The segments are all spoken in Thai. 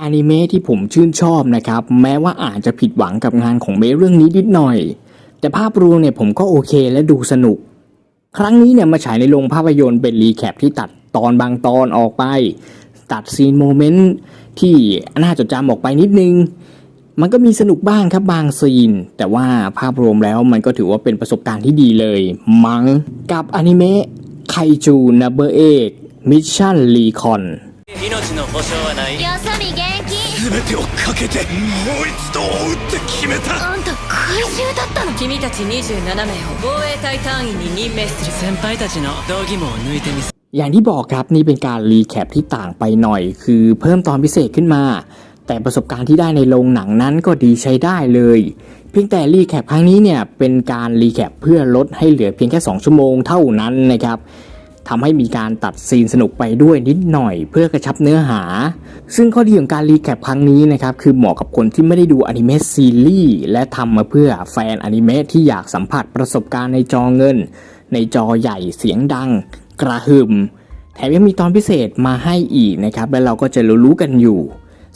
อนิเมะที่ผมชื่นชอบนะครับ แม้ว่าอาจจะผิดหวังกับงานของเมะเรื่องนี้นิดหน่อย แต่ภาพรวมเนี่ยผมก็โอเคและดูสนุก ครั้งนี้เนี่ยมาฉายในโรงภาพยนตร์เป็นรีแคปที่ตัดตอนบางตอนออกไป ตัดซีนโมเมนต์ที่น่าจดจำออกไปนิดนึง มันก็มีสนุกบ้างครับบางซีน แต่ว่าภาพรวมแล้วมันก็ถือว่าเป็นประสบการณ์ที่ดีเลยมัง้งกับอนิเมะไคจูนับเบอร์เอกมิชชั่นรีคอน 命の保証はないよそ見元気全てをかけてもう一度追うって決めたあんた怪獣だったの君たち27名を防衛隊隊員に任命する先輩たちの道義も抜いてみせ อย่างที่บอกครับนี่เป็นการรีแคปที่ต่างไปหน่อย คือเพิ่มตอนพิเศษขึ้นมา แต่ประสบการณ์ที่ได้ในโรงหนังนั้นก็ดีใช้ได้เลย เพียงแต่รีแคปครั้งนี้เนี่ยเป็นการรีแคปเพื่อลดให้เหลือเพียงแค่ 2 ชั่วโมงเท่านั้นนะครับ ทำให้มีการตัดซีนสนุกไปด้วยนิดหน่อยเพื่อกระชับเนื้อหา ซึ่งข้อดีของการรีแคปครั้งนี้นะครับคือเหมาะกับคนที่ไม่ได้ดูอนิเมะซีรีส์และทำมาเพื่อแฟนอนิเมะที่อยากสัมผัสประสบการณ์ในจอเงิน ในจอใหญ่เสียงดัง กระหึ่มแถมยังมีตอนพิเศษมาให้อีกนะครับและเราก็จะรู้ๆกันอยู่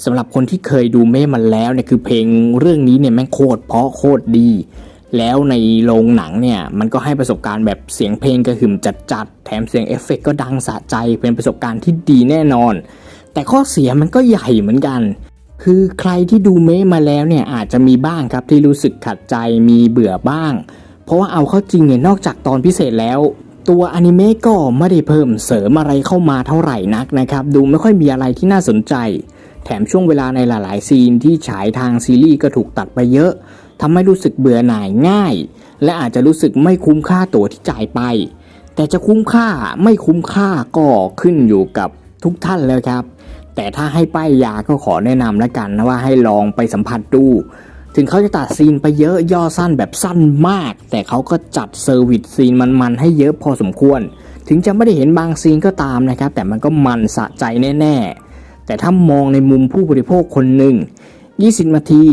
สำหรับคนที่เคยดูเม่มันแล้วเนี่ยคือเพลงเรื่องนี้เนี่ยแม่งโคตรเพราะโคตรดี แล้วในโรงหนังเนี่ยมันก็ให้ประสบการณ์แบบเสียงเพลงกระหึ่มจัดๆ แถมเสียงเอฟเฟกต์ก็ดังสะใจเป็นประสบการณ์ที่ดีแน่นอน แต่ข้อเสียมันก็ใหญ่เหมือนกัน คือใครที่ดูเมมาแล้วเนี่ยอาจจะมีบ้างครับที่รู้สึกขัดใจมีเบื่อบ้าง เพราะว่าเอาเข้าจริงเนี่ยนอกจากตอนพิเศษแล้วตัวอนิเมะก็ไม่ได้เพิ่มเสริมอะไรเข้ามาเท่าไหร่นักนะครับ ดูไม่ค่อยมีอะไรที่น่าสนใจ แถมช่วงเวลาในหลาย ๆ ซีนที่ฉายทางซีรีส์ก็ถูกตัดไปเยอะ ทำให้รู้สึกเบื่อหน่ายง่าย และอาจจะรู้สึกไม่คุ้มค่าตั๋วที่จ่ายไป แต่จะคุ้มค่าไม่คุ้มค่าก็ขึ้นอยู่กับทุกท่านเลยครับ แต่ถ้าให้ป้ายยาก็ขอแนะนำแล้วกันนะว่าให้ลองไปสัมผัสดู ถึงเขาจะตัดซีนไปเยอะย่อสั้นแบบสั้นมาก แต่เขาก็จัดเซอร์วิสซีนมันๆให้เยอะพอสมควร ถึงจะไม่ได้เห็นบางซีนก็ตามนะครับ แต่มันก็มันสะใจแน่ ๆ แต่ถ้ามองในมุมผู้บริโภคคนหนึ่ง 20 นาที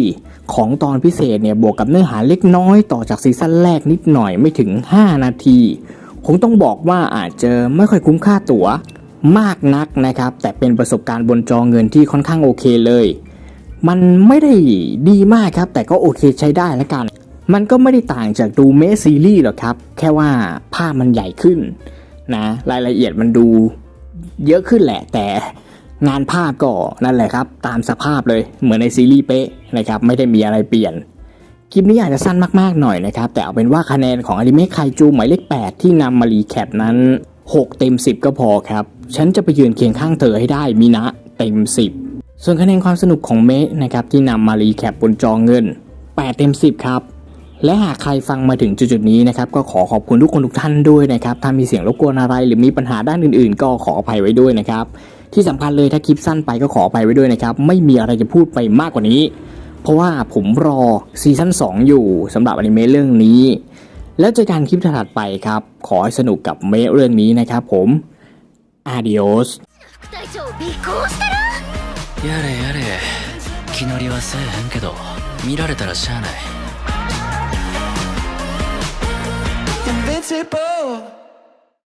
ของตอนพิเศษเนี่ยบวกกับเนื้อหาเล็กน้อยต่อจากซีซั่นแรกนิดหน่อยไม่ถึง 5 นาที คงต้องบอกว่าอาจจะไม่ค่อยคุ้มค่าตั๋วมากนักนะครับ แต่เป็นประสบการณ์บนจอเงินที่ค่อนข้างโอเคเลย มันไม่ได้ดีมากครับ แต่ก็โอเคใช้ได้แล้วกัน มันก็ไม่ได้ต่างจากดูเมสซีรีส์หรอกครับ แค่ว่าภาพมันใหญ่ขึ้นนะรายละเอียดมันดูเยอะขึ้นแหละ แต่ งานภาพก็นั่นแหละครับ ตามสภาพเลยเหมือนในซีรีส์เป๊ะนะครับไม่ได้มีอะไรเปลี่ยนคลิปนี้อาจจะสั้นมากๆหน่อยนะครับ แต่เอาเป็นว่าคะแนนของอนิเมะไคจูหมายเลข 8 ที่นำมารีแคปนั้น 6 เต็ม 10 ก็พอครับ ฉันจะไปยืนเคียงข้างเธอให้ได้มินะเต็ม 10 ส่วนคะแนนความสนุกของเมะนะครับที่นำมารีแคปบนจอเงิน 8 เต็ม 10 ครับ และหากใครฟังมาถึงจุดๆนี้นะครับก็ขอขอบคุณทุกคนทุกท่านด้วยนะครับถ้ามีเสียงรบกวนอะไรหรือมีปัญหาด้านอื่น ๆ ก็ขออภัยไว้ด้วยนะครับ ที่สำคัญเลยถ้าคลิปสั้นไปก็ขออภัยไว้ด้วยนะครับ ไม่มีอะไรจะพูดไปมากกว่านี้ เพราะว่าผมรอซีซั่น2 อยู่สำหรับอนิเมะเรื่องนี้ แล้วเจอกันคลิปถัดไปครับ ขอให้สนุกกับเมะเรื่องนี้นะครับผม adios 副隊長尾行してるやれやれ気乗りはせえへんけど見られたらしゃあない Invincible